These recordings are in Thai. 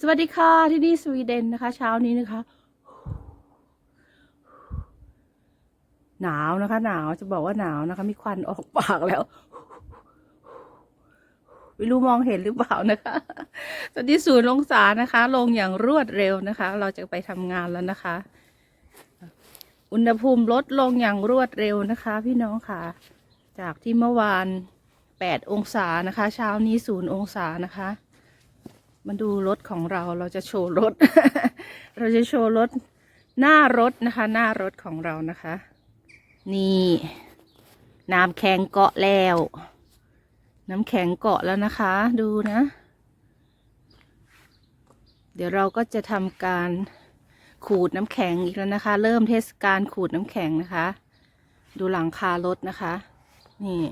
สวัสดีค่ะที่นี่สวีเดนนะคะ เช้านี้นะคะ หนาวนะคะ หนาวจะบอกว่าหนาวนะคะ มีควันออกปากแล้วไม่รู้มองเห็นหรือเปล่านะคะตอนนี้ศูนย์องศานะคะ ลงอย่างรวดเร็วนะคะ เราจะไปทำงานแล้วนะคะ อุณหภูมิลดลงอย่างรวดเร็วนะคะ พี่น้องค่ะ จากที่เมื่อวานแปดองศานะคะ เช้านี้ศูนย์องศานะคะ มาดูรถของเราเราจะโชว์รถ เราจะโชว์รถหน้ารถนะคะ หน้ารถของเรานะคะ นี่น้ำแข็งเกาะแล้ว น้ำแข็งเกาะแล้วนะคะ ดูนะ เดี๋ยวเราก็จะทำการขูดน้ำแข็งอีกแล้วนะคะ เริ่มเทศกาลขูดน้ำแข็งนะคะ ดูหลังคารถนะคะ นี่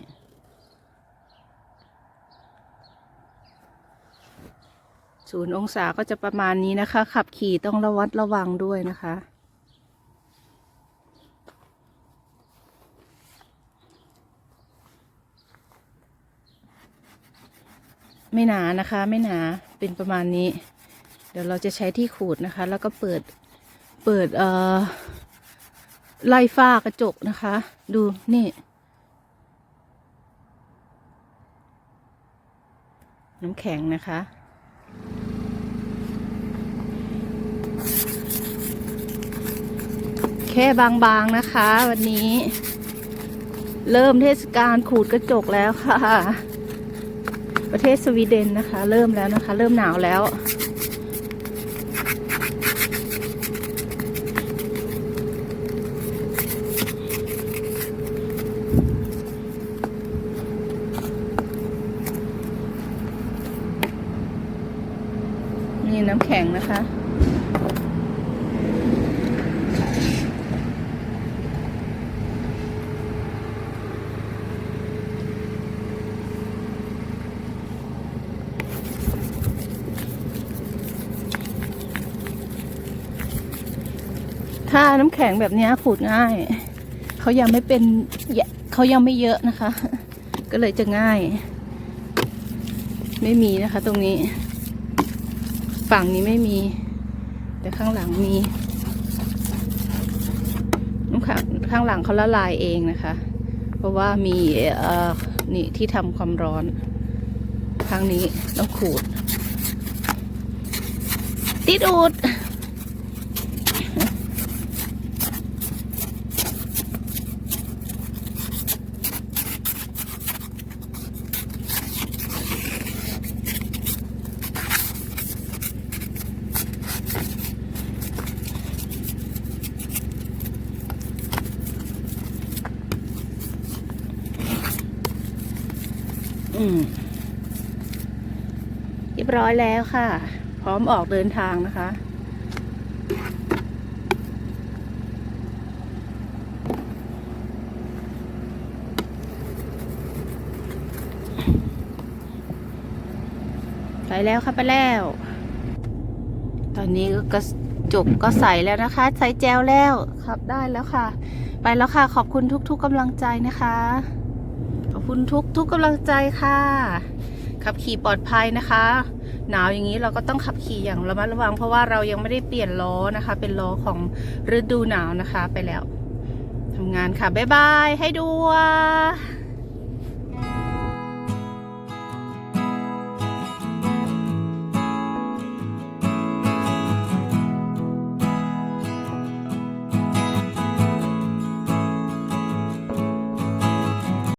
ศูนย์องศาก็จะประมาณนี้นะคะ ขับขี่ต้องระวัดระวังด้วยนะคะ ไม่หนานะคะไม่หนาเป็นประมาณนี้ เดี๋ยวเราจะใช้ที่ขูดนะคะ แล้วก็เปิดเปิดเอ่อไล่ฝ้ากระจกนะคะ ดูนี่น้ำแข็งนะคะ แค่บางๆนะคะ วันนี้ เริ่มเทศกาลขูดกระจกแล้วค่ะ ประเทศสวีเดนนะคะ เริ่มแล้วนะคะ เริ่มหนาวแล้ว นี่น้ำแข็งนะคะ ถ้าน้ำแข็งแบบนี้ขูดง่าย เขายังไม่เป็นเขายังไม่เยอะนะคะ ก็เลยจะง่าย ไม่มีนะคะ ตรงนี้ ฝั่งนี้ไม่มี แต่ข้างหลังมีน้ำแข็งข้างหลังเขาละลายเองนะคะ เพราะว่ามีเอ่อนี่ที่ทำความร้อนข้างนี้ต้องขูด ติดอูด อืมเรียบร้อยแล้วค่ะ พร้อมออกเดินทางนะคะ ไปแล้วค่ะไปแล้ว ตอนนี้ก็กระจกก็ใสแล้วนะคะ ใส่แจวแล้วขับได้แล้วค่ะ ไปแล้วค่ะ ขอบคุณทุกๆกำลังใจนะคะ คุณทุกทุกกำลังใจค่ะ ขับขี่ปลอดภัยนะคะ หนาวอย่างนี้เราก็ต้องขับขี่อย่างระมัดระวัง เพราะว่าเรายังไม่ได้เปลี่ยนล้อนะคะ เป็นล้อของฤดูหนาวนะคะไปแล้วทำงานค่ะ บ๊ายบาย ให้ดูว่า